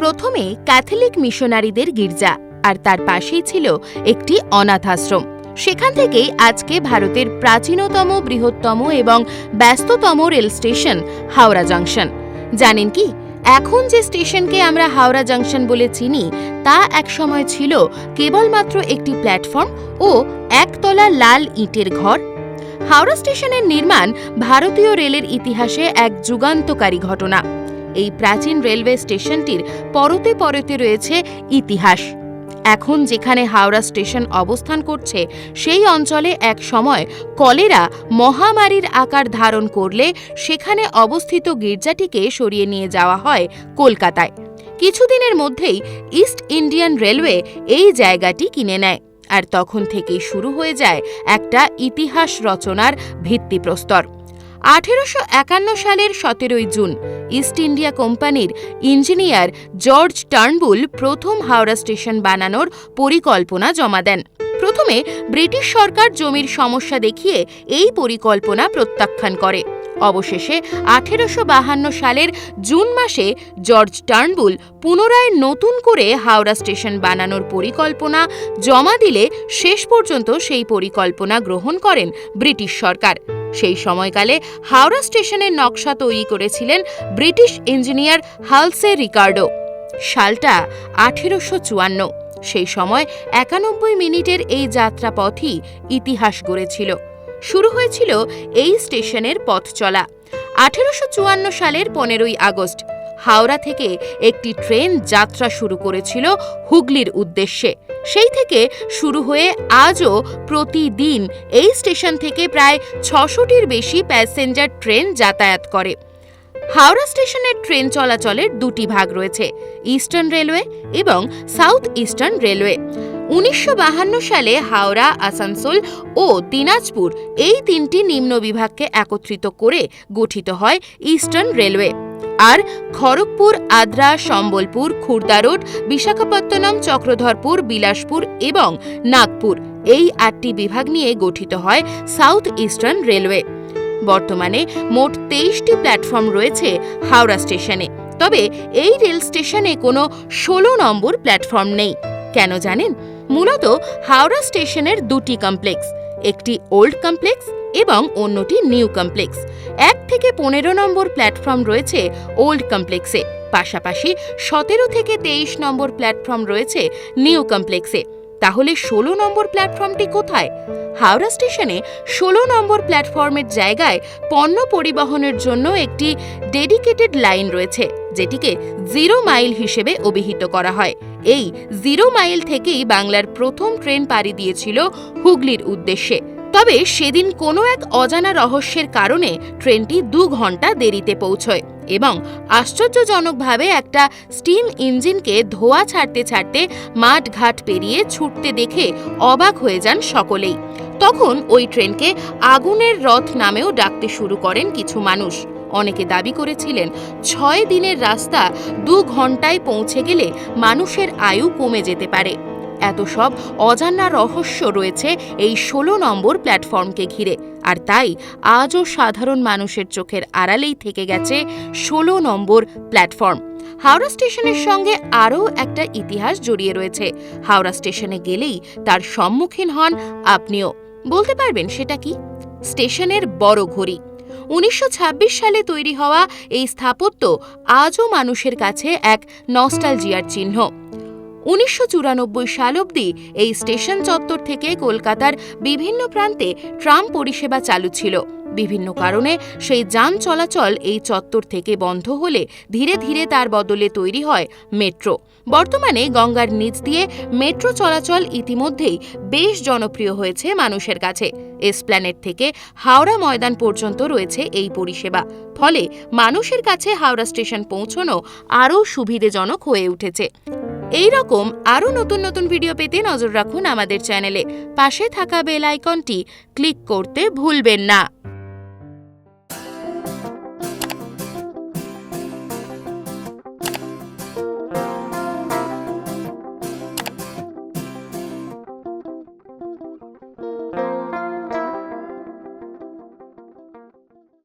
প্রথমে ক্যাথলিক মিশনারিদের গির্জা, আর তার পাশেই ছিল একটি অনাথ আশ্রম সেখান থেকেই আজকে ভারতের প্রাচীনতম, বৃহত্তম এবং ব্যস্ততম রেল স্টেশন হাওড়া জাংশন। জানেন কি, এখন যে স্টেশনকে আমরা হাওড়া জাংশন বলে চিনি, তা একসময় ছিল কেবলমাত্র একটি প্ল্যাটফর্ম ও একতলা লাল ইটের ঘর। হাওড়া স্টেশনের নির্মাণ ভারতীয় রেলের ইতিহাসে এক যুগান্তকারী ঘটনা। এই প্রাচীন রেলওয়ে স্টেশনটির পরতে পরতে রয়েছে ইতিহাস। এখন যেখানে হাওড়া স্টেশন অবস্থান করছে, সেই অঞ্চলে এক সময় কলেরা মহামারীর আকার ধারণ করলে সেখানে অবস্থিত গির্জাটিকে সরিয়ে নিয়ে যাওয়া হয় কলকাতায়। কিছুদিনের মধ্যেই ইস্ট ইন্ডিয়ান রেলওয়ে এই জায়গাটি কিনে নেয় আর তখন থেকেই শুরু হয়ে যায় একটা ইতিহাস রচনার ভিত্তিপ্রস্তর। আঠেরোশো একান্ন সালের সতেরোই জুন, ইস্ট ইন্ডিয়া কোম্পানির ইঞ্জিনিয়ার জর্জ টার্নবুল প্রথম হাওড়া স্টেশন বানানোর পরিকল্পনা জমা দেন। প্রথমে ব্রিটিশ সরকার জমির সমস্যা দেখিয়ে এই পরিকল্পনা প্রত্যাখ্যান করে। অবশেষে আঠেরোশো বাহান্ন সালের জুন মাসে জর্জ টার্নবুল পুনরায় নতুন করে হাওড়া স্টেশন বানানোর পরিকল্পনা জমা দিলে শেষ পর্যন্ত সেই পরিকল্পনা গ্রহণ করেন ব্রিটিশ সরকার। সেই সময়কালে হাওড়া স্টেশনের নকশা তৈরি করেছিলেন ব্রিটিশ ইঞ্জিনিয়ার হালসে রিকার্ডো। সালটা আঠেরোশো চুয়ান্ন। সেই সময় একানব্বই মিনিটের এই যাত্রাপথই ইতিহাস গড়েছিল। শুরু হয়েছিল এই স্টেশনের পথ চলা। আঠেরোশো চুয়ান্ন সালের পনেরোই আগস্ট। হাওড়া থেকে একটি ট্রেন যাত্রা শুরু করেছিল হুগলির উদ্দেশ্যে। সেই থেকে শুরু হয়ে আজও প্রতিদিন এই স্টেশন থেকে প্রায় ছশোটির বেশি প্যাসেঞ্জার ট্রেন যাতায়াত করে। হাওড়া স্টেশনের ট্রেন চলাচলের দুটি ভাগ রয়েছে, ইস্টার্ন রেলওয়ে এবং সাউথ ইস্টার্ন রেলওয়ে। উনিশশো সালে হাওড়া, আসানসোল ও দিনাজপুর এই তিনটি নিম্ন বিভাগকে একত্রিত করে গঠিত হয় ইস্টার্ন রেলওয়ে। আর খড়গপুর, আদ্রা, সম্বলপুর, খুর্দা রোড, বিশাখাপত্তনম, চক্রধরপুর, বিলাসপুর এবং নাগপুর এই আটটি বিভাগ নিয়ে গঠিত হয় সাউথ ইস্টার্ন রেলওয়ে। বর্তমানে মোট তেইশটি প্ল্যাটফর্ম রয়েছে হাওড়া স্টেশনে। তবে এই রেল স্টেশনে কোনো ষোলো নম্বর প্ল্যাটফর্ম নেই। কেন জানেন? মূলত হাওড়া স্টেশনের দুটি কমপ্লেক্স, একটি ওল্ড কমপ্লেক্স এবং অন্যটি নিউ কমপ্লেক্স। এক থেকে পনেরো নম্বর প্ল্যাটফর্ম রয়েছে ওল্ড কমপ্লেক্সে, পাশাপাশি সতেরো থেকে তেইশ নম্বর প্ল্যাটফর্ম রয়েছে নিউ কমপ্লেক্সে। তাহলে ষোলো নম্বর প্ল্যাটফর্মটি কোথায়? হাওড়া স্টেশনে ষোলো নম্বর প্ল্যাটফর্মের জায়গায় পণ্য পরিবহনের জন্য একটি ডেডিকেটেড লাইন রয়েছে, যেটিকে জিরো মাইল হিসেবে অভিহিত করা হয়। এই জিরো মাইল থেকেই বাংলার প্রথম ট্রেন পাড়ি দিয়েছিল হুগলির উদ্দেশ্যে। তবে সেদিন কোনো এক অজানা রহস্যের কারণে ট্রেনটি দু ঘণ্টা দেরিতে পৌঁছয় এবং আশ্চর্যজনকভাবে একটা স্টিম ইঞ্জিনকে ধোয়া ছাড়তে ছাড়তে মাঠ ঘাট পেরিয়ে ছুটতে দেখে অবাক হয়ে যান সকলেই। তখন ওই ট্রেনকে আগুনের রথ নামেও ডাকতে শুরু করেন কিছু মানুষ। অনেকে দাবি করেছিলেন ছয় দিনের রাস্তা দু ঘন্টায় পৌঁছে গেলে মানুষের আয়ু কমে যেতে পারে। এত সব অজানা রহস্য রয়েছে এই ষোলো নম্বর প্ল্যাটফর্মকে ঘিরে। আর তাই আজও সাধারণ মানুষের চোখের আড়ালেই থেকে গেছে ষোলো নম্বর প্ল্যাটফর্ম। হাওড়া স্টেশনের সঙ্গে আরও একটা ইতিহাস জড়িয়ে রয়েছে। হাওড়া স্টেশনে গেলেই তার সম্মুখীন হন আপনিও। বলতে পারবেন সেটা কি? স্টেশনের বড় ঘড়ি। উনিশশো ছাব্বিশ সালে তৈরি হওয়া এই স্থাপত্য আজও মানুষের কাছে এক নস্টালজিয়ার চিহ্ন। উনিশশো চুরানব্বই সাল অবধি এই স্টেশন চত্বর থেকে কলকাতার বিভিন্ন প্রান্তে ট্রাম পরিষেবা চালু ছিল। বিভিন্ন কারণে সেই যান চলাচল এই চত্বর থেকে বন্ধ হলে ধীরে ধীরে তার বদলে তৈরি হয় মেট্রো। বর্তমানে গঙ্গার নিচ দিয়ে মেট্রো চলাচল ইতিমধ্যেই বেশ জনপ্রিয় হয়েছে মানুষের কাছে। এসপ্ল্যানেট থেকে হাওড়া ময়দান পর্যন্ত রয়েছে এই পরিষেবা। ফলে মানুষের কাছে হাওড়া স্টেশন পৌঁছনো আরও সুবিধেজনক হয়ে উঠেছে। এই রকম আরও নতুন নতুন ভিডিও পেতে নজর রাখুন আমাদের চ্যানেলে। পাশে থাকা বেল আইকনটি ক্লিক করতে ভুলবেন না।